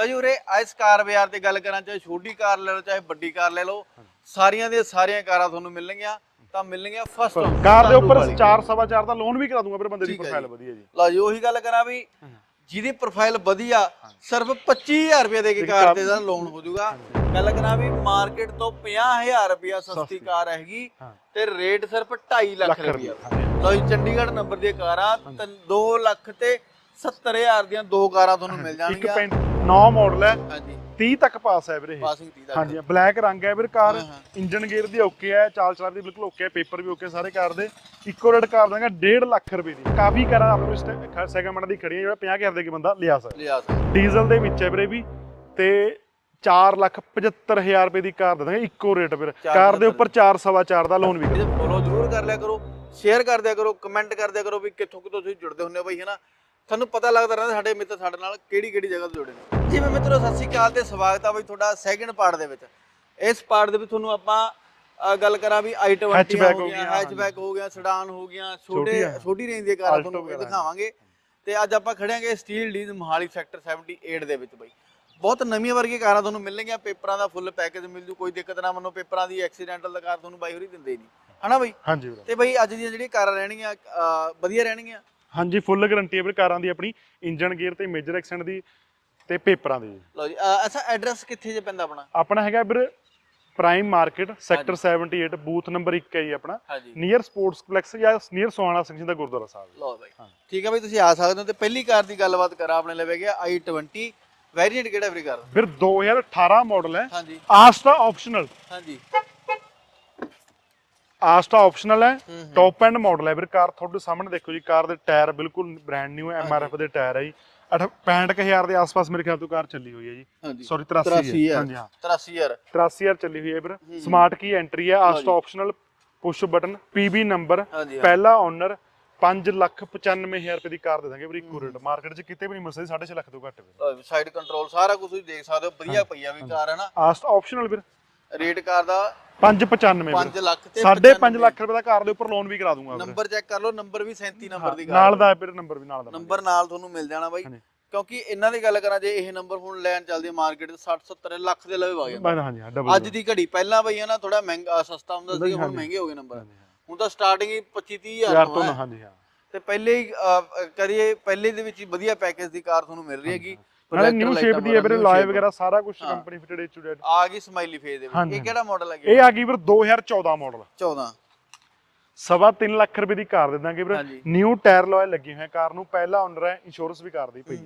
ਲਓ ਜੀ ਉਰੇ ਇਸ ਕਾਰ ਬਾਜ਼ਾਰ ਤੇ ਗੱਲ ਕਰਾਂ ਚਾਹੇ ਛੋਟੀ ਕਾਰ ਲੈ ਲਓ ਚਾਹੇ ਵੱਡੀ ਕਾਰ ਲੈ ਲਓ ਸਾਰੀਆਂ ਦੀਆਂ ਸਾਰੀਆਂ ਕਾਰਾਂ ਤੁਹਾਨੂੰ ਮਿਲਣਗੀਆਂ ਤਾਂ ਮਿਲਣਗੀਆਂ ਫਸਟ ਕਾਰ ਦੇ ਉੱਪਰ 4 ਸਵਾ 4 ਦਾ ਲੋਨ ਵੀ ਕਰਾ ਦੂੰਗਾ ਫਿਰ ਬੰਦੇ ਦੀ ਪ੍ਰੋਫਾਈਲ। ਵਧੀਆ ਜੀ। ਲਓ ਜੀ ਉਹੀ ਗੱਲ ਕਰਾਂ ਵੀ ਜਿਹਦੀ ਪ੍ਰੋਫਾਈਲ ਵਧੀਆ ਸਿਰਫ 25000 ਰੁਪਏ ਦੇ ਕੇ ਕਾਰ ਤੇ ਦਾ ਲੋਨ ਹੋ ਜਾਊਗਾ। ਗੱਲ ਕਰਾਂ ਵੀ ਮਾਰਕੀਟ ਤੋਂ 50000 ਰੁਪਏ ਸਸਤੀ ਕਾਰ ਹੈਗੀ। ਤੇ ਰੇਟ ਸਿਰਫ 2.5 ਲੱਖ ਰੁਪਏ ਲਓ ਜੀ ਚੰਡੀਗੜ੍ਹ ਨੰਬਰ ਦੀਆਂ ਕਾਰਾਂ 2 ਲੱਖ ਤੇ 70000 ਦੀਆਂ ਦੋ ਕਾਰਾਂ ਤੁਹਾਨੂੰ ਮਿਲ ਜਾਣਗੀਆਂ। 9 ਮਾਡਲ ਹੈ। ਹਾਂਜੀ। 30 ਤੱਕ ਪਾਸ ਹੈ ਵੀਰੇ ਇਹ। ਪਾਸਿੰਗ 30 ਦਾ ਹਾਂਜੀ ਬਲੈਕ ਰੰਗ ਹੈ ਵੀਰ ਕਾਰ ਹਾਂ, ਹਾਂ। ਇੰਜਨ ਗੇਅਰ ਦੀ ਓਕੇ ਹੈ ਚਾਲ ਚਲਾਰ ਦੀ ਬਿਲਕੁਲ ਓਕੇ ਹੈ ਪੇਪਰ ਵੀ ਓਕੇ ਸਾਰੇ ਕਾਰ ਦੇ। ਇੱਕੋ ਰੇਟ ਕਾਰ ਦਾਂਗਾ 1.5 ਲੱਖ ਰੁਪਏ ਦੀ। ਕਾਫੀ ਕਾਰਾਂ ਆਪਣੇ ਸੈਗਮੈਂਟ ਦੀ ਖੜੀਆਂ ਜਿਹੜਾ 50000 ਦੇ ਕੇ ਬੰਦਾ ਲਿਆ ਸਕਦਾ। ਲਿਆ ਸਕਦੇ। ਡੀਜ਼ਲ ਦੇ ਵਿੱਚ ਹੈ ਵੀਰੇ ਵੀ ਤੇ 4 ਲੱਖ 75000 ਰੁਪਏ ਦੀ ਕਾਰ ਦੇ ਦਾਂਗੇ ਇੱਕੋ ਰੇਟ ਵੀਰ। ਕਾਰ ਦੇ। ਉੱਪਰ 4 ਸਵਾ 4 ਦਾ ਲੋਨ ਵੀ ਫੋਲੋ ਜ਼ਰੂਰ ਕਰ ਲਿਆ ਕਰੋ ਸ਼ੇਅਰ ਕਰ ਦਿਆ ਕਰੋ ਕਮੈਂਟ ਕਰ ਦਿਆ ਕਰੋ ਵੀ ਕਿੱਥੋਂ ਕਿੱਥੋਂ ਤੁਸੀਂ ਜੁੜਦੇ ਹੁੰਦੇ ਹੋ ਬਈ ਹਨਾ? ਤੁਹਾਨੂੰ ਪਤਾ ਲੱਗਦਾ ਰਹਿੰਦਾ ਸਾਡੇ ਮਿੱਤਰ ਸਾਡੇ ਨਾਲ ਕਿਹੜੀ ਕਿਹੜੀ ਜਗ੍ਹਾ ਤੋਂ ਜੁੜੇ ਨੇ। ਜਿਵੇਂ ਮਿੱਤਰੋ ਸਤਿ ਸ਼੍ਰੀ ਅਕਾਲ ਤੇ ਸਵਾਗਤ ਆ ਬਈ ਤੁਹਾਡਾ ਸੈਕਿੰਡ ਪਾਰਟ ਦੇ ਵਿੱਚ। ਇਸ ਪਾਰਟ ਦੇ ਵਿੱਚ ਤੁਹਾਨੂੰ ਆਪਾਂ ਅ, ਗੱਲ ਕਰਾਂ ਵੀ i20 Hatchback ਹੋ ਹੋ ਗਿਆ ਗਿਆ, ਹੈਚਬੈਕ ਹੋ ਗਿਆ ਸੈਡਾਨ ਹੋ ਗਿਆ ਛੋਟੇ। ਛੋਟੀ ਰੇਂਜ ਦੀਆਂ ਕਾਰਾਂ Alto ਤੁਹਾਨੂੰ ਵਗੈਰਾ। ਦਿਖਾਵਾਂਗੇ। ਤੇ ਅੱਜ ਆਪਾਂ ਖੜਿਆਂਗੇ ਸਟੀਲ ਡੀਜ਼ ਮੋਹਾਲੀ ਸੈਕਟਰ 78 ਦੇ ਵਿੱਚ ਬਈ। ਬਹੁਤ ਨਵੀਆਂ ਵਰਗੀਆਂ ਕਾਰਾਂ ਤੁਹਾਨੂੰ ਮਿਲਣਗੀਆਂ ਪੇਪਰਾਂ ਦਾ ਫੁੱਲ ਪੈਕੇਜ ਮਿਲ ਜੂ ਕੋਈ ਦਿੱਕਤ ਨਾ ਮੰਨੋ ਪੇਪਰਾਂ ਦੀ ਐਕਸੀਡੈਂਟਲ ਦਾ ਕਾਰ ਤੁਹਾਨੂੰ ਬਾਈ ਹੋਰੀ ਦਿੰਦੇ ਹੀ ਨਹੀਂ। ਹਨਾ ਬਈ? ਹਾਂਜੀ ਵੀਰੇ। ਤੇ ਬਈ ਅੱਜ ਦੀਆਂ ਜਿਹੜੀਆਂ ਕਾਰਾਂ ਰਹਿਣਗੀਆਂ ਅਹ ਵਧੀਆ ਰਹਿਣਗੀਆਂ। ਹਾਂਜੀ ਫੁੱਲ ਗਾਰੰਟੀ ਹੈ ਵੀਰੇ ਕਾਰਾਂ ਦੀ ਆਪਣੀ ਇੰਜਨ ਗੇਅਰ ਤੇ ਮੇਜਰ ਐਕਸੈਂਟ ਦੀ ਤੇ ਪੇਪਰਾਂ ਦੀ। ਲਓ ਜੀ ਅੱਛਾ ਐਡਰੈਸ ਕਿੱਥੇ ਜੇ ਪੈਂਦਾ ਆਪਣਾ? ਆਪਣਾ ਹੈਗਾ ਵੀਰੇ prime market sector 78 booth number 1 ਹੈ ਜੀ ਆਪਣਾ। ਹਾਂਜੀ। ਨੀਅਰ ਸਪੋਰਟਸ ਕੰਪਲੈਕਸ ਜਾਂ ਨੀਅਰ ਸੋਹਾਣਾ ਸਿੰਘ ਦਾ ਗੁਰਦੁਆਰਾ ਸਾਹਿਬ ਲਓ ਬਈ। ਹਾਂ। ਠੀਕ ਹੈ ਬਈ ਤੁਸੀਂ ਆ ਸਕਦੇ ਹੋ ਤੇ ਪਹਿਲੀ ਕਾਰ ਦੀ ਗੱਲਬਾਤ ਕਰਾਂ ਆਪਣੇ ਲਵੇ ਗਿਆ i20 ਵੈਰੀਐਂਟ ਕਿਹੜਾ ਵੀਰੇ ਕਾਰ? ਫਿਰ 2018 ਮਾਡਲ ਹੈ। ਹਾਂਜੀ। ਆਸਟਾ ਆਪਸ਼ਨਲ ਹਾਂਜੀ। ਆਸਟਾ ਆਪਸ਼ਨਲ ਹੈ। ਟੌਪ ਐਂਡ ਮਾਡਲ ਹੈ ਵੀਰ ਕਾਰ ਤੁਹਾਡੇ ਸਾਹਮਣੇ ਦੇਖੋ ਜੀ ਕਾਰ ਦੇ ਟਾਇਰ ਬਿਲਕੁਲ ਬ੍ਰਾਂਡ ਨਿਊ ਐਮਆਰਐਫ ਦੇ ਟਾਇਰ ਹੈ ਜੀ। 65000 ਦੇ ਆਸ-ਪਾਸ ਮੇਰੇ ਖਿਆਲ ਤੋਂ ਕਾਰ ਚੱਲੀ ਹੋਈ ਹੈ ਜੀ। ਸੌਰੀ 83 ਹੈ ਹਾਂਜੀ ਹਾਂ। 83000 83000 ਚੱਲੀ ਹੋਈ ਹੈ ਵੀਰ। ਸਮਾਰਟ ਕੀ ਐਂਟਰੀ ਹੈ Asta optional push button PB number. ਪਹਿਲਾ ਓਨਰ 595000 ਰੁਪਏ ਦੀ ਕਾਰ ਦੇ ਦਾਂਗੇ ਵੀਰ ਇੱਕੋ ਰੇਟ ਮਾਰਕੀਟ 'ਚ ਕਿਤੇ ਵੀ ਨਹੀਂ ਮਿਲ ਸਕਦੀ 6.5 ਲੱਖ ਤੋਂ ਘੱਟ ਵੀਰ ਸਾਈਡ ਕੰਟਰੋਲ ਸਾਰਾ ਕੁਝ ਤੁਸੀਂ ਦੇਖ ਸਕਦੇ ਹੋ ਵਧੀਆ ਪਈ ਆ ਵੀ ਕਾਰ ਹੈ ਨਾ? ਆਸਟਾ ਆਪਸ਼ਨਲ ਵੀਰ। ਰੇਟ ਕਾਰ ਦਾ 595 ਵੀਰ। 5 ਲੱਖ ਤੇ 5.5 ਲੱਖ ਰੁਪਏ ਦਾ ਕਾਰ ਦੇ ਉੱਪਰ ਲੋਨ ਵੀ ਕਰਾ ਦੂੰਗਾ ਵੀਰ। ਨੰਬਰ ਚੈੱਕ ਕਰ ਲਓ ਨੰਬਰ ਵੀ 37 ਨੰਬਰ ਦੀ ਕਾਰ ਨਾਲ ਦਾ ਵੀਰ ਨੰਬਰ ਵੀ ਨਾਲ ਦਾ ਨੰਬਰ ਨਾਲ ਤੁਹਾਨੂੰ ਮਿਲ ਜਾਣਾ ਬਾਈ। ਹਾਂਜੀ। ਕਿਉਂਕਿ ਇਹਨਾਂ ਦੀ ਗੱਲ ਕਰਾਂ ਜੇ ਇਹ ਨੰਬਰ ਹੁਣ ਲੈਣ ਚੱਲਦੀ ਹੈ ਮਾਰਕੀਟ 'ਚ 60 70 ਲੱਖ ਦੇ ਲਵੇ ਵਗ ਜਾਂਦਾ। ਬਸ ਹਾਂਜੀ ਹਾਂ ਡਬਲ ਅੱਜ ਦੀ ਘੜੀ ਪਹਿਲਾਂ ਬਈ ਹੈ ਨਾ ਥੋੜਾ ਮਹਿੰਗਾ ਸਸਤਾ ਹੁੰਦਾ ਸੀ ਹੁਣ ਮਹਿੰਗੇ ਹੋ ਗਏ ਨੰਬਰ। ਹੁਣ ਤਾਂ ਸਟਾਰਟਿੰਗ ਹੀ 25 30 ਯਾਰ ਹਜ਼ਾਰ ਤੋਂ ਤੋਂ ਨਾ ਹੈ ਹਾਂਜੀ ਹਾਂ। ਤੇ ਪਹਿਲੇ ਹੀ ਅਹ, ਕਰੀਏ ਪਹਿਲੇ ਦੇ ਵਿੱਚ ਹੀ ਵਧੀਆ ਪੈਕੇਜ ਦੀ ਕਾਰ ਤੁਹਾਨੂੰ ਮਿਲ ਰਹੀ ਹੈਗੀ। ਨਾਲੇ ਨਿਊ ਸ਼ੇਪ ਦੀ ਹੈ ਵੀਰੇ ਲਾਏ। ਵਗੈਰਾ ਸਾਰਾ ਕੁਝ ਕੰਪਨੀ ਫਿਟਡ ਐਚ ਟੂ ਆ ਗਈ ਸਮਾਈਲੀ ਫੇਸ ਦੇ ਵਿੱਚ। ਇਹ ਕਿਹੜਾ ਮਾਡਲ ਹੈ ਇਹ ਆ ਗਈ ਵੀਰ 2014 ਮਾਡਲ 14 ਸਵਾ 3 ਲੱਖ ਰੁਪਏ ਦੀ ਕਾਰ ਦੇ ਦਾਂਗੇ ਵੀਰ। ਨਿਊ ਟਾਇਰ ਲੋਏ ਲੱਗੇ ਹੋਏ ਕਾਰ ਨੂੰ। ਪਹਿਲਾ ਓਨਰ ਹੈ ਇੰਸ਼ੋਰੈਂਸ ਵੀ ਕਾਰ ਦੀ ਪਈ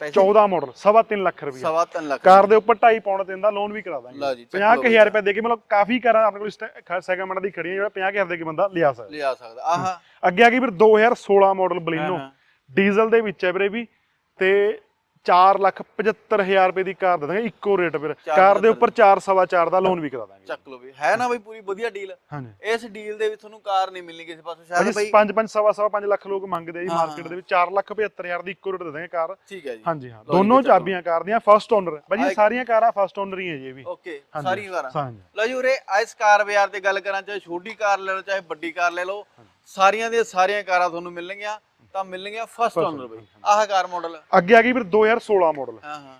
ਪੈਸੇ? 14 ਮਾਡਲ ਸਵਾ 3 ਲੱਖ ਰੁਪਏ। ਸਵਾ ਤਿੰਨ ਲੱਖ। ਕਾਰ ਦੇ ਉੱਪਰ 2.5 ਪੌਂਡ ਦਿਨ ਦਾ ਲੋਨ ਵੀ ਕਰਾ ਦਾਂਗੇ। ਲਓ ਜੀ, ਚੱਕ 50000 ਰੁਪਏ ਦੇ ਕੇ ਮਤਲਬ ਕਾਫੀ ਕਾਰਾਂ ਆਪਣੇ ਕੋਲ ਸੈਗਮੈਂਟ ਦੀ ਖੜੀਆਂ ਜਿਹੜਾ 50000 ਦੇ ਕੇ ਬੰਦਾ ਲਿਆ ਸਕਦਾ। ਲਿਆ ਸਕਦਾ। ਆਹਾ। ਅੱਗੇ ਆ ਗਈ ਵੀਰ 2016 ਮਾਡਲ ਬਲੀਨੋ। ਡੀਜ਼ਲ ਦੇ ਵਿੱਚ ਹੈ ਵੀਰੇ ਵੀ। ਤੇ 4 ਲੱਖ 75000 ਰੁਪਏ ਦੀ ਕਾਰ ਦੇ ਦਾਂਗੇ ਇੱਕੋ ਰੇਟ ਵੀਰ। ਕਾਰ ਦੇ ਉੱਪਰ 4 ਸਵਾ 4 ਦਾ ਲੋਨ ਵੀ ਕਰਾ ਦਾਂਗੇ। ਚੱਕ ਲਓ ਵੀ। ਹੈ ਨਾ ਬਈ ਪੂਰੀ ਵਧੀਆ ਡੀਲ ਹਾਂਜੀ। ਇਸ ਡੀਲ ਦੇ ਵਿੱਚ ਤੁਹਾਨੂੰ ਕਾਰ ਨਹੀਂ ਮਿਲਣੀ ਕਿਸੇ ਪਾਸੋਂ। ਸ਼ਾਇਦ ਬਈ 5 5 ਸਵਾ ਸਵਾ 5 ਲੱਖ ਲੋਕ ਮੰਗਦੇ ਆ ਜੀ ਮਾਰਕੀਟ ਦੇ ਵਿੱਚ। 4 ਲੱਖ 75000 ਦੀ ਇੱਕੋ ਰੇਟ ਦੇ ਦਾਂਗੇ ਕਾਰ। ਠੀਕ ਹੈ ਜੀ। ਹਾਂਜੀ ਹਾਂ। ਦੋਨੋਂ। ਚਾਬੀਆਂ ਕਾਰ ਦੀਆਂ ਫਸਟ ਓਨਰ ਭਾਜੀ ਸਾਰੀਆਂ ਕਾਰਾਂ ਫਸਟ ਓਨਰ ਹੀ ਹੈ ਜੀ ਇਹ ਵੀ। ਓਕੇ। ਸਾਰੀਆਂ ਕਾਰਾਂ। ਲਓ ਜੀ ਉਰੇ ਇਸ ਕਾਰ ਬਾਜ਼ਾਰ ਤੇ ਗੱਲ ਕਰਾਂ ਚਾਹੇ ਛੋਟੀ ਕਾਰ ਲੈ ਲਓ ਚਾਹੇ ਵੱਡੀ ਕਾਰ ਲੈ ਲਓ। ਸਾਰੀਆਂ ਦੀਆਂ ਸਾਰੀਆਂ ਕਾਰਾਂ ਤੁਹਾਨੂੰ ਮਿਲਣਗੀਆਂ। ਤਾਂ ਮਿਲਣਗੀਆਂ ਫਸਟ ਓਨਰ ਬਈ। ਆਹ ਕਾਰ ਮਾਡਲ ਅੱਗੇ ਆ ਗਈ ਵੀਰ 2016 ਮਾਡਲ ਹਾਂ ਹਾਂ।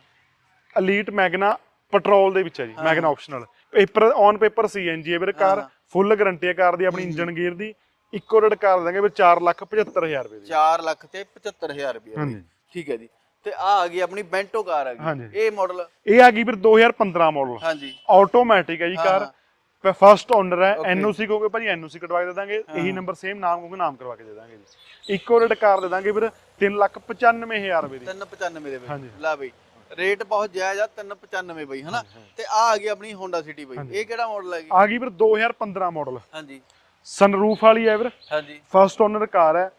ਅਲੀਟ ਮੈਗਨਾ ਪੈਟਰੋਲ ਦੇ ਵਿੱਚ ਹੈ। ਜੀ Magna optional paper on paper CNG ਹੈ ਵੀਰ ਕਾਰ ਫੁੱਲ ਗਾਰੰਟੀ ਹੈ ਕਾਰ ਦੀ ਆਪਣੀ ਇੰਜਨ ਗੇਅਰ ਦੀ। ਇੱਕੋ ਰੇਟ ਕਾਰ ਦਾਂਗੇ ਵੀਰ 4 ਲੱਖ 75000 ਰੁਪਏ ਦੀ। 4 ਲੱਖ ਤੇ 75000 ਰੁਪਏ ਬਈ। ਹਾਂਜੀ। ਠੀਕ ਹੈ ਜੀ। ਤੇ ਆ ਆ ਗਈ ਆਪਣੀ ਬੈਂਟੋ ਕਾਰ ਆ ਗਈ। ਇਹ ਮਾਡਲ ਇਹ ਆ ਗਈ ਵੀਰ 2015 ਮਾਡਲ ਹਾਂਜੀ। ਆਟੋਮੈਟਿਕ ਹੈ ਜੀ ਕਾਰ। ਹਾਂ। ਫਸਟ ਓਨਰ ਹੈ ਐਨਓਸੀ ਕਹੋਗੇ ਭਾਜੀ ਐਨਓਸੀ ਕਟਵਾ ਕੇ ਦੇ ਦਾਂਗੇ। ਇਹੀ ਨੰਬਰ ਸੇਮ ਨਾਮ ਕਹੋਗੇ ਨਾਮ ਕਰਵਾ ਕੇ ਦੇ ਦਾਂਗੇ ਜੀ। ਇੱਕੋ ਰੇਟ ਕਾਰ ਦੇ ਦਾਂਗੇ ਵੀਰ 395000 ਰੁਪਏ ਦੀ। 395 ਦੇ। ਵਿੱਚ ਲੈ ਬਈ ਰੇਟ ਬਹੁਤ ਜਾਇਜ਼ ਆ 395 ਬਈ ਹਨਾ? ਤੇ ਆ ਆ ਗਈ ਆਪਣੀ ਹੋਂਡਾ ਸਿਟੀ ਬਈ। ਇਹ ਕਿਹੜਾ ਮਾਡਲ ਹੈਗੀ ਆ ਗਈ ਵੀਰ 2015 ਮਾਡਲ ਹਾਂਜੀ। ਸਨਰੂਫ ਵਾਲੀ ਹੈ ਵੀਰ। ਹਾਂਜੀ। ਫਸਟ ਓਨਰ ਕਾਰ ਹੈ।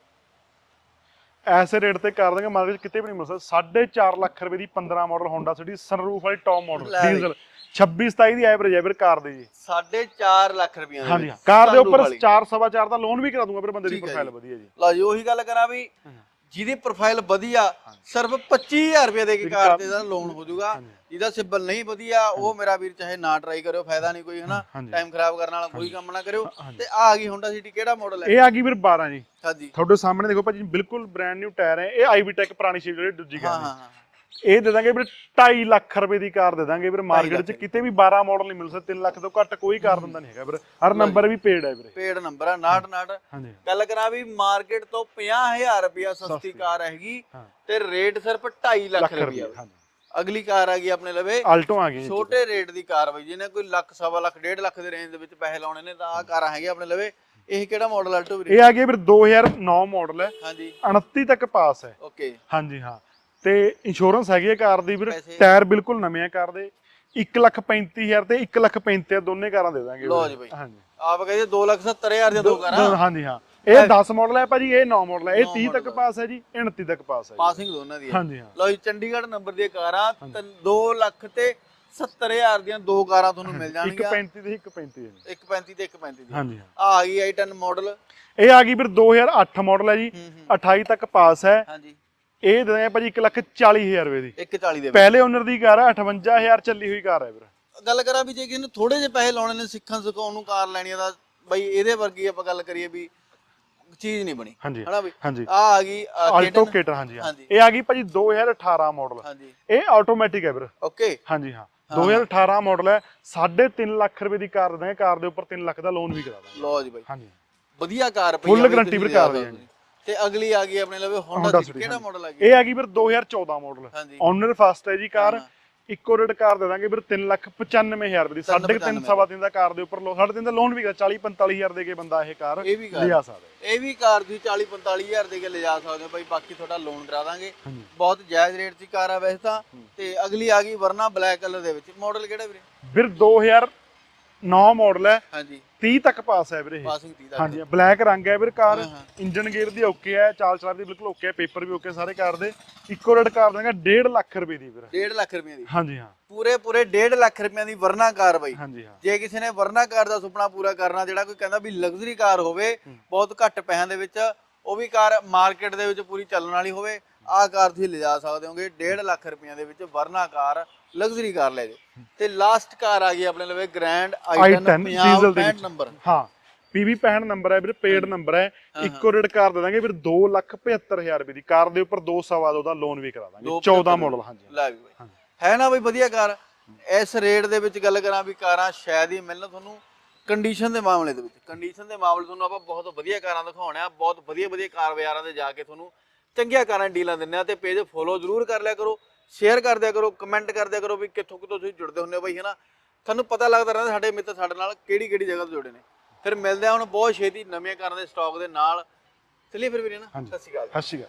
ਐਸੇ ਰੇਟ ਤੇ ਕਰ ਦਾਂਗੇ ਮਾਰਕੀਟ ਕਿਤੇ ਵੀ ਨਹੀਂ ਮਿਲ ਸਕਦਾ 4.5 ਲੱਖ ਰੁਪਏ ਦੀ 15 ਮਾਡਲ ਹੋਂਡਾ ਸਿਟੀ ਸਨਰੂਫ ਵਾਲੀ ਟੌਪ ਮਾਡਲ ਬਈ। ਡੀਜ਼ਲ 26 27 ਦੀ ਐਵਰੇਜ ਹੈ ਵੀਰ ਕਾਰ ਦੀ। ਜੀ 4.5 ਲੱਖ ਰੁਪਏ ਦੇ ਹਾਂਜੀ ਵਿੱਚ ਕਾਰ ਦੇ ਉੱਪਰ ਵਾਲੀ। 4 ਸਵਾ 4 ਦਾ ਲੋਨ ਵੀ ਕਰਾ ਦੂੰਗਾ ਵੀਰ ਬੰਦੇ ਦੀ ਠੀਕ ਹੈ ਪ੍ਰੋਫਾਈਲ। ਵਧੀਆ ਜੀ। ਲਓ ਜੀ ਉਹੀ ਗੱਲ ਕਰਾਂ ਵੀ ਜਿਹਦੀ ਪ੍ਰੋਫਾਈਲ ਵਧੀਆ ਸਿਰਫ 25000 ਰੁਪਏ ਦੇ ਕੇ ਕਾਰ ਤੇ ਦਾ। ਲੋਨ ਹੋ ਜਾਊਗਾ। ਜਿਹਦਾ ਸਿਬਲ ਨਹੀਂ ਵਧੀਆ ਉਹ ਮੇਰਾ ਵੀਰ ਚਾਹੇ ਨਾ ਟਰਾਈ ਕਰਿਓ ਫਾਇਦਾ ਨਹੀਂ ਕੋਈ ਹਨਾ? ਹਾਂਜੀ। ਟਾਈਮ ਖਰਾਬ ਕਰਨ ਵਾਲਾ ਕੋਈ ਕੰਮ ਨਾ ਕਰਿਓ। ਤੇ ਆ ਗਈ ਹੋਂਡਾ ਸਿਟੀ ਕਿਹੜਾ ਮਾਡਲ ਹੈ? ਇਹ ਆ ਗਈ ਵੀਰ 12 ਜੀ। ਹਾਂਜੀ। ਤੁਹਾਡੇ ਸਾਹਮਣੇ ਦੇਖੋ ਭਾਜੀ ਬਿਲਕੁਲ ਬ੍ਰਾਂਡ ਨਿਊ ਟਾਇਰ ਹੈ। ਇਹ ਆਈਵੀ ਟੈਕ ਪੁਰਾਣੀ ਸ਼ੇਪ ਜਿਹੜੀ ਦੂਜੀ ਹਾਂ ਹਾਂ ਹਾਂ। ਇਹ ਦੇ ਦਾਂਗੇ ਵੀਰੇ 2.5 ਲੱਖ ਰੁਪਏ ਦੀ ਕਾਰ ਦੇ ਦਾਂਗੇ ਵੀਰੇ ਮਾਰਕੀਟ 'ਚ ਕਿਤੇ ਵੀ 12 ਮਾਡਲ ਨਹੀਂ ਮਿਲ ਸਕਦਾ 3 ਲੱਖ ਤੋਂ ਘੱਟ ਕੋਈ ਕਾਰ ਦਿੰਦਾ ਨਹੀਂ ਹੈਗਾ ਵੀਰੇ। ਹਰ ਨੰਬਰ ਵੀ ਪੇਡ ਹੈ ਵੀਰੇ। ਪੇਡ ਨੰਬਰ ਆ 99 ਹਾਂਜੀ। ਗੱਲ ਕਰਾਂ ਵੀ ਮਾਰਕੀਟ ਤੋਂ 50000 ਰੁਪਇਆ ਸਸਤੀ ਕਾਰ ਹੈਗੀ ਤੇ ਰੇਟ ਸਿਰਫ 2.5 ਲੱਖ ਹਾਂਜੀ। ਅਗਲੀ ਕਾਰ ਆ ਗਈ ਆਪਣੇ ਲਵੇ। ਆਲਟੋ ਆ ਗਈ। ਛੋਟੇ ਰੇਟ ਦੀ ਕਾਰ ਬਈ ਜਿਹਨੇ ਕੋਈ ਲੱਖ ਸਵਾ ਲੱਖ ਡੇਢ ਲੱਖ ਦੇ ਰੇਂਜ ਦੇ ਵਿੱਚ ਪੈਸੇ ਲਾਉਣੇ ਨੇ ਤਾਂ ਆ ਕਾਰਾਂ ਹੈਗੀਆਂ ਆਪਣੇ ਲਵੇ। ਇਹ ਕਿਹੜਾ ਮਾਡਲ ਆਲਟੋ ਵੀਰੇ? ਇਹ ਆ ਗਈ ਵੀਰੇ 2009 ਮਾਡਲ ਹੈ। ਹਾਂਜੀ। 29 ਤੱਕ ਪਾਸ ਹੈ। ਓਕੇ ਹਾਂਜੀ ਹਾਂ। ਤੇ ਇੰਸ਼ੋਰੈਂਸ ਹੈਗੀ ਹੈ ਕਾਰ ਦੀ ਵੀਰੇ ਪੈਸੇ? ਟਾਇਰ ਬਿਲਕੁਲ ਨਵੇਂ ਆ ਕਾਰ ਦੇ। 135000 ਤੇ 135000 ਦੋਨੇ ਕਾਰਾਂ ਦੇ ਦਾਂਗੇ ਲਓ। ਜੀ ਬਾਈ। ਹਾਂਜੀ। ਆਪ ਕਹਿੰਦੇ 270000 ਦੀਆਂ ਦੋ ਕਾਰਾਂ। ਹਾਂਜੀ ਹਾਂ। ਇਹ 10 ਮਾਡਲ ਹੈ ਭਾਜੀ ਇਹ 9 ਮਾਡਲ ਹੈ ਇਹ 30 ਤੱਕ ਪਾਸ ਹੈ ਜੀ ਇਹ 29 ਤੱਕ ਪਾਸ ਹੈ ਜੀ। ਪਾਸਿੰਗ ਦੋਨਾਂ ਦੀ ਹੈ ਹਾਂਜੀ ਹਾਂ। ਲਓ ਜੀ ਚੰਡੀਗੜ੍ਹ ਨੰਬਰ ਦੀਆਂ ਕਾਰਾਂ 2 ਲੱਖ ਤੇ 70000 ਦੀਆਂ ਦੋ ਕਾਰਾਂ ਤੁਹਾਨੂੰ ਮਿਲ ਜਾਣਗੀਆਂ। 35 ਤੇ ਇੱਕ 35 ਹੈ ਜੀ। 135 ਤੇ 135 ਦੀ ਹਾਂਜੀ ਹਾਂ। ਆ ਆ ਗਈ i10 ਮਾਡਲ ਇਹ ਆ ਗਈ ਵੀਰ 2008 ਮਾਡਲ ਹੈ ਜੀ। ਹੂੰ ਹੂੰ। 28 ਤੱਕ ਪਾਸ ਹੈ। ਹਾਂਜੀ। ਇਹ ਦੇ ਦਾਂਗੇ ਭਾਜੀ 1 ਲੱਖ 40000 ਰੁਪਏ ਦੀ। 140 ਦੇ ਵਿੱਚ। ਪਹਿਲੇ ਓਨਰ ਦੀ ਕਾਰ ਹੈ 58000 ਚੱਲੀ ਹੋਈ ਕਾਰ ਹੈ ਵੀਰ। ਗੱਲ ਕਰਾਂ ਵੀ ਜੇ ਕਿਸੇ ਨੂੰ ਥੋੜੇ ਜਿਹੇ ਪੈਸੇ ਲਾਉਣੇ ਨੇ ਸਿੱਖਣ ਸਿਖਾਉਣ ਨੂੰ ਕਾਰ ਲੈਣੀ ਆ ਤਾਂ ਬਈ ਇਹਦੇ ਵਰਗੀ ਆਪਾਂ ਗੱਲ ਕਰੀਏ ਵੀ ਚੀਜ਼ ਨਹੀਂ ਬਣੀ। ਹਾਂਜੀ ਹਨਾ ਹਾਂਜੀ। ਆ ਆ ਗਈ ਆ ਆਲਟੋ K10 ਕੇਟਰ ਹਾਂਜੀ ਹਾਂ। ਹਾਂਜੀ। ਇਹ ਆ ਗਈ ਭਾਜੀ 2018 ਮਾਡਲ ਹਾਂਜੀ। ਇਹ ਆਟੋਮੈਟਿਕ ਹੈ ਵੀਰ। ਓਕੇ। ਹਾਂਜੀ ਹਾਂ। 2018 ਮਾਡਲ ਹੈ 3.5 ਲੱਖ ਰੁਪਏ ਦੀ ਕਾਰ ਦੇ ਦਾਂਗੇ ਕਾਰ ਦੇ ਉੱਪਰ 3 ਲੱਖ ਦਾ ਲੋਨ ਵੀ ਕਰਾ ਦਾਂਗੇ ਲਓ ਜੀ ਬਾਈ। ਹਾਂਜੀ। ਵਧੀਆ ਕਾਰ ਪਈ Full ਆ ਵੀ guarantee ਤੁਸੀਂ ਵੀਰ ਕਾਰ ਦੀ। ਤੇ ਅਗਲੀ ਆ ਗਈ ਆਪਣੇ ਲਵੇ Honda City, ਕਿਹੜਾ। ਮਾਡਲ ਆ ਗਈ ਇਹ ਆ ਗਈ ਵੀਰ 2014 ਮਾਡਲ ਹਾਂਜੀ। ਓਨਰ ਫਸਟ ਹੈ ਜੀ ਕਾਰ। ਹਾਂ। ਇੱਕੋ ਰੇਟ ਕਾਰ ਦੇ ਦਾਂਗੇ ਵੀਰ 3 ਲੱਖ 95000 ਰੁਪਏ ਦੀ। ਸਾਢੇ ਕੁ ਤਿੰਨ ਸਵਾ ਤਿੰਨ ਦਾ ਕਾਰ ਦੇ ਉੱਪਰ ਲੋ ਸਾਢੇ ਤਿੰਨ ਦਾ ਲੋਨ ਵੀ ਕਰ 40 45000 ਦੇ ਕੇ ਬੰਦਾ ਇਹ ਕਾਰ ਇਹ ਵੀ ਕਾਰ। ਲਿਆ ਸਕਦਾ। ਹੈ। ਇਹ ਵੀ ਕਾਰ ਤੁਸੀਂ 40 45000 ਦੇ ਕੇ ਲਿਜਾ ਸਕਦੇ ਹੋ। ਬਾਈ ਬਾਕੀ ਤੁਹਾਡਾ ਲੋਨ ਕਰਾ ਦਾਂਗੇ। ਹਾਂਜੀ। ਬਹੁਤ ਜਾਇਜ਼ ਰੇਟ 'ਚ ਕਾਰ ਆ ਵੈਸੇ ਤਾਂ। ਤੇ ਅਗਲੀ ਆ ਗਈ ਵਰਨਾ ਬਲੈਕ ਕਲਰ ਦੇ ਵਿੱਚ। ਮਾਡਲ ਕਿਹੜਾ ਵੀਰੇ? ਵੀਰ 2009 ਮਾਡਲ ਹੈ। ਹਾਂਜੀ। 30 ਤੱਕ ਪਾਸ ਹੈ ਵੀਰੇ। ਪਾਸਿੰਗ 30 ਦਾ ਹਾਂਜੀ ਬਲੈਕ ਰੰਗ ਹੈ ਵੀਰ ਕਾਰ। ਇੰਜਨ ਗੇਅਰ ਦੀ ਓਕੇ ਹੈ ਚਾਲ ਚਲਾਰ ਦੀ ਬਿਲਕੁਲ ਓਕੇ ਹੈ ਪੇਪਰ ਵੀ ਓਕੇ ਸਾਰੇ ਕਾਰ ਦੇ। ਇੱਕੋ ਰੇਟ ਕਾਰ ਦਾਂਗਾ 1.5 ਲੱਖ ਰੁਪਏ ਦੀ ਵੀਰ। 1.5 ਲੱਖ ਰੁਪਏ ਦੀ। ਹਾਂਜੀ ਹਾਂ। ਪੂਰੇ ਪੂਰੇ 1.5 ਲੱਖ ਰੁਪਏ ਦੀ ਵਰਨਾ ਕਾਰ ਬਾਈ। ਹਾਂਜੀ ਹਾਂ। ਜੇ ਕਿਸੇ ਨੇ ਵਰਨਾ ਕਾਰ ਦਾ ਸੁਪਨਾ ਪੂਰਾ ਕਰਨਾ ਜਿਹੜਾ ਕੋਈ ਕਹਿੰਦਾ ਵੀ ਲਗਜ਼ਰੀ ਕਾਰ ਹੋਵੇ ਬਹੁਤ ਘੱਟ ਪੈਸਿਆਂ ਦੇ ਵਿੱਚ ਉਹ ਵੀ ਕਾਰ ਮਾਰਕੀਟ ਦੇ ਵਿੱਚ ਪੂਰੀ ਚੱਲਣ ਵਾਲੀ ਹੋਵੇ ਆਹ ਕਾਰ ਤੁਸੀਂ ਲਿਜਾ ਸਕਦੇ ਹੋਗੇ 1.5 ਲੱਖ ਰੁਪਈਆਂ ਦੇ ਵਿੱਚ ਵਰਨਾ ਕਾਰ ਲਗਜ਼ਰੀ ਕਾਰ ਲੈ ਜਾਓ। ਤੇ ਲਾਸਟ ਕਾਰ ਆ ਗਈ ਆਪਣੇ ਲਵੇ ਗ੍ਰੈਂਡ i10 i10 ਡੀਜ਼ਲ ਦੇ 65 ਵਿੱਚ। ਨੰਬਰ ਹਾਂ ਪੀਵੀ 65 ਨੰਬਰ ਹੈ ਵੀਰ ਪੇਡ ਨੰਬਰ ਹੈ। ਇੱਕੋ ਰੇਟ ਕਾਰ ਦੇ ਦਾਂਗੇ ਵੀਰ 275000 ਰੁਪਏ ਦੀ। ਕਾਰ ਦੇ ਉੱਪਰ 2 ਸਵਾ ਦੋ ਦਾ ਲੋਨ ਵੀ ਕਰਾ ਦਾਂਗੇ। ਦੋ 14 ਮਾਡਲ ਹਾਂਜੀ। ਲੈ ਵੀ ਬਾਈ। ਹੈ ਨਾ ਬਈ ਵਧੀਆ ਕਾਰ ਇਸ ਰੇਟ ਦੇ ਵਿੱਚ ਗੱਲ ਕਰਾਂ ਵੀ ਕਾਰਾਂ ਸ਼ਾਇਦ ਹੀ ਮਿਲਣ ਤੁਹਾਨੂੰ ਕੰਡੀਸ਼ਨ ਦੇ ਮਾਮਲੇ ਦੇ ਵਿੱਚ ਕੰਡੀਸ਼ਨ ਦੇ ਮਾਮਲੇ ਤੁਹਾਨੂੰ ਆਪਾਂ ਬਹੁਤ ਵਧੀਆ ਕਾਰਾਂ ਦਿਖਾਉਣੇ ਆ ਬਹੁਤ ਵਧੀਆ ਵਧੀਆ ਕਾਰ ਬਾਜ਼ਾਰਾਂ ਤੇ ਜਾ ਕੇ ਤੁਹਾਨੂੰ ਚੰਗੀਆਂ ਕਾਰਾਂ ਡੀਲਾਂ ਦਿੰਦੇ ਆ ਤੇ ਪੇਜ ਫੋਲੋ ਜ਼ਰੂਰ ਕਰ ਲਿਆ ਕਰੋ। ਸ਼ੇਅਰ ਕਰ ਦਿਆ ਕਰੋ ਕਮੈਂਟ ਕਰ ਦਿਆ ਕਰੋ ਵੀ ਕਿੱਥੋਂ ਕਿੱਥੋਂ ਤੁਸੀਂ ਜੁੜਦੇ ਹੁੰਦੇ ਹੋ ਬਈ ਹਨਾ? ਤੁਹਾਨੂੰ ਪਤਾ ਲੱਗਦਾ ਰਹਿੰਦਾ ਸਾਡੇ ਮਿੱਤਰ ਸਾਡੇ ਨਾਲ ਕਿਹੜੀ ਕਿਹੜੀ ਜਗ੍ਹਾ ਤੋਂ ਜੁੜੇ ਨੇ। ਫਿਰ ਮਿਲਦੇ ਆ ਹੁਣ ਬਹੁਤ ਛੇਤੀ ਨਵੀਆਂ ਕਾਰਾਂ ਦੇ ਸਟਾਕ ਦੇ ਨਾਲ। ਚਲਿਏ ਫਿਰ ਵੀਰੇ ਨਾ। ਸਤਿ ਸ਼੍ਰੀ ਅਕਾਲ। ਸਤਿ ਸ਼੍ਰੀ ਅਕਾਲ।